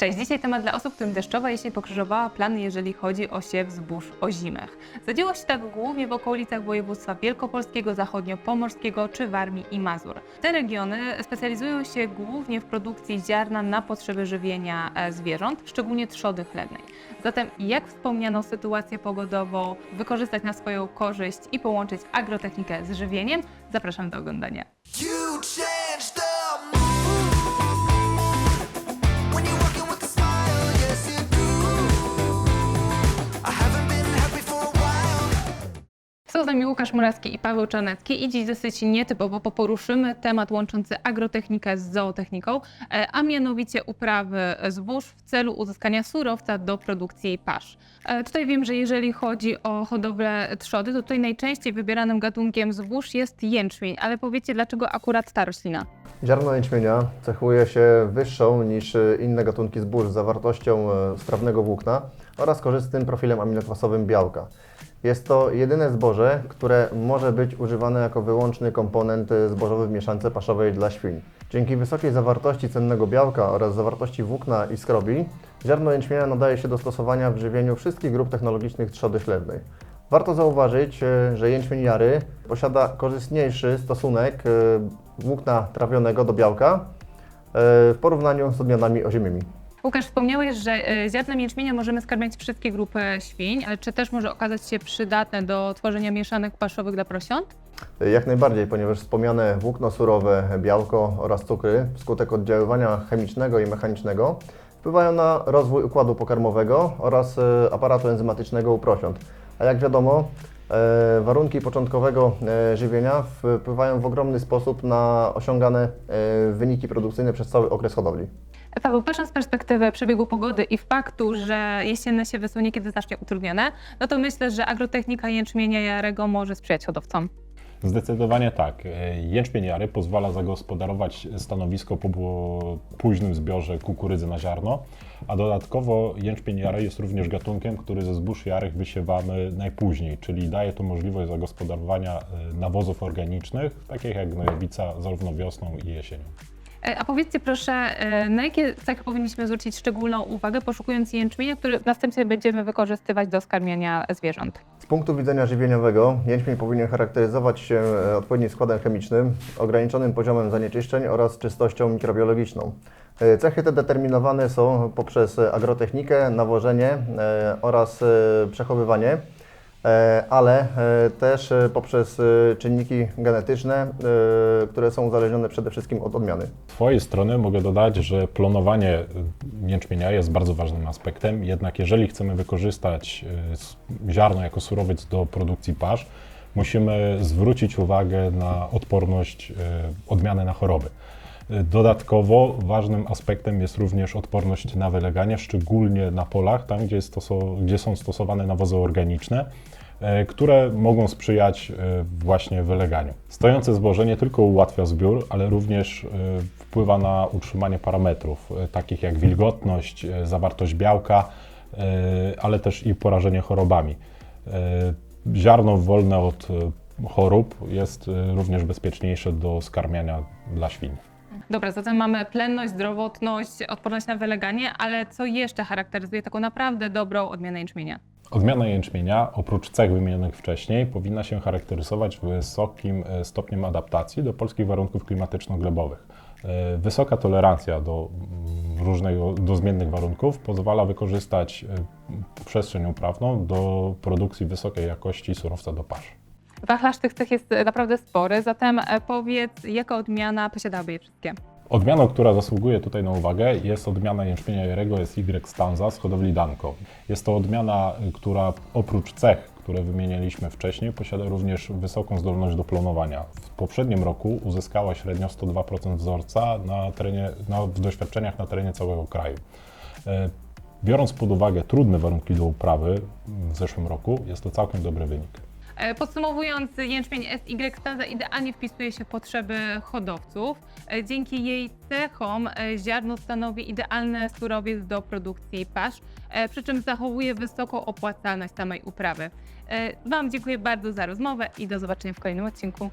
Cześć, dzisiaj temat dla osób, którym deszczowa jesień pokrzyżowała plany, jeżeli chodzi o siew zbóż ozimych. Zadziało się tak głównie w okolicach województwa wielkopolskiego, zachodniopomorskiego czy Warmii i Mazur. Te regiony specjalizują się głównie w produkcji ziarna na potrzeby żywienia e, zwierząt, szczególnie trzody chlewnej. Zatem jak wspomnianą sytuację pogodową wykorzystać na swoją korzyść i połączyć agrotechnikę z żywieniem? Zapraszam do oglądania. Z nami Łukasz Murawski i Paweł Czarnecki i dziś dosyć nietypowo, bo poruszymy temat łączący agrotechnikę z zootechniką, e, a mianowicie uprawy zbóż w celu uzyskania surowca do produkcji pasz. E, Tutaj wiem, że jeżeli chodzi o hodowlę trzody, to tutaj najczęściej wybieranym gatunkiem zbóż jest jęczmień, ale powiecie dlaczego akurat ta roślina? Ziarno jęczmienia cechuje się wyższą niż inne gatunki zbóż zawartością e, strawnego włókna oraz korzystnym profilem aminokwasowym białka. Jest to jedyne zboże, które może być używane jako wyłączny komponent zbożowy w mieszance paszowej dla świń. Dzięki wysokiej zawartości cennego białka oraz zawartości włókna i skrobi, ziarno jęczmienia nadaje się do stosowania w żywieniu wszystkich grup technologicznych trzody chlewnej. Warto zauważyć, e, że jęczmień jary posiada korzystniejszy stosunek e, włókna trawionego do białka e, w porównaniu z odmianami oziemymi. Łukasz, wspomniałeś, że e, ziarnem jęczmienia możemy skarmiać wszystkie grupy świń, ale czy też może okazać się przydatne do tworzenia mieszanek paszowych dla prosiąt? Jak najbardziej, ponieważ wspomniane włókno surowe, białko oraz cukry wskutek oddziaływania chemicznego i mechanicznego wpływają na rozwój układu pokarmowego oraz e, aparatu enzymatycznego u prosiąt. A jak wiadomo, e, warunki początkowego żywienia wpływają w ogromny sposób na osiągane wyniki produkcyjne przez cały okres hodowli. Paweł, patrząc z perspektywy przebiegu pogody i faktu, że jesienne siewy są niekiedy znacznie utrudnione, no to myślę, że agrotechnika jęczmienia jarego może sprzyjać hodowcom. Zdecydowanie tak. Jęczmień jary pozwala zagospodarować stanowisko po późnym zbiorze kukurydzy na ziarno, a dodatkowo jęczmień jary jest również gatunkiem, który ze zbóż jarych wysiewamy najpóźniej, czyli daje to możliwość zagospodarowania e, nawozów organicznych, takich jak gnojowica, zarówno wiosną i jesienią. E, A powiedzcie proszę, e, na jakie cechy powinniśmy zwrócić szczególną uwagę, poszukując jęczmienia, który następnie będziemy wykorzystywać do skarmiania zwierząt? Z punktu widzenia żywieniowego jęczmień powinien charakteryzować się e, odpowiednim składem chemicznym, ograniczonym poziomem zanieczyszczeń oraz czystością mikrobiologiczną. Cechy te determinowane są poprzez agrotechnikę, nawożenie oraz przechowywanie, ale e, też e, poprzez e, czynniki genetyczne, e, które są uzależnione przede wszystkim od odmiany. Z Twojej strony mogę dodać, że plonowanie y, jęczmienia jest bardzo ważnym aspektem, jednak jeżeli chcemy wykorzystać ziarno jako surowiec do produkcji pasz, musimy zwrócić uwagę na odporność odmiany na choroby. Dodatkowo ważnym aspektem jest również odporność na wyleganie, szczególnie na polach, tam gdzie, gdzie są stosowane nawozy organiczne e, które mogą sprzyjać e, właśnie wyleganiu. Stojące zboże nie tylko ułatwia zbiór, ale również e, wpływa na utrzymanie parametrów, takich jak wilgotność, zawartość białka, ale też i porażenie chorobami. Ziarno wolne od chorób jest również bezpieczniejsze do skarmiania dla świń. Dobra, zatem mamy plenność, zdrowotność, odporność na wyleganie, ale co jeszcze charakteryzuje taką naprawdę dobrą odmianę jęczmienia? Odmiana jęczmienia, oprócz cech wymienionych wcześniej, powinna się charakteryzować wysokim e, stopniem adaptacji do polskich warunków klimatyczno-glebowych. E, Wysoka tolerancja do mm, różnego, do zmiennych warunków pozwala wykorzystać e, przestrzeń uprawną do produkcji wysokiej jakości surowca do pasz. Wachlarz tych cech jest e, naprawdę spory, zatem e, powiedz, jaka odmiana posiadałaby je wszystkie? Odmianą, która zasługuje tutaj na uwagę, jest odmiana jęczmienia jarego Y stanza z hodowli Danko. Jest to odmiana, y, która oprócz cech, które wymienialiśmy wcześniej, posiada również wysoką zdolność do plonowania. W poprzednim roku uzyskała średnio 102% wzorca na terenie, na, w doświadczeniach na terenie całego kraju. E, Biorąc pod uwagę trudne warunki do uprawy w zeszłym roku, jest to całkiem dobry wynik. E, Podsumowując, jęczmień SY stanza idealnie wpisuje się w potrzeby hodowców. E, Dzięki jej cechom e, ziarno stanowi idealny surowiec do produkcji pasz, przy czym zachowuje wysoką opłacalność samej uprawy. Wam dziękuję bardzo za rozmowę i do zobaczenia w kolejnym odcinku.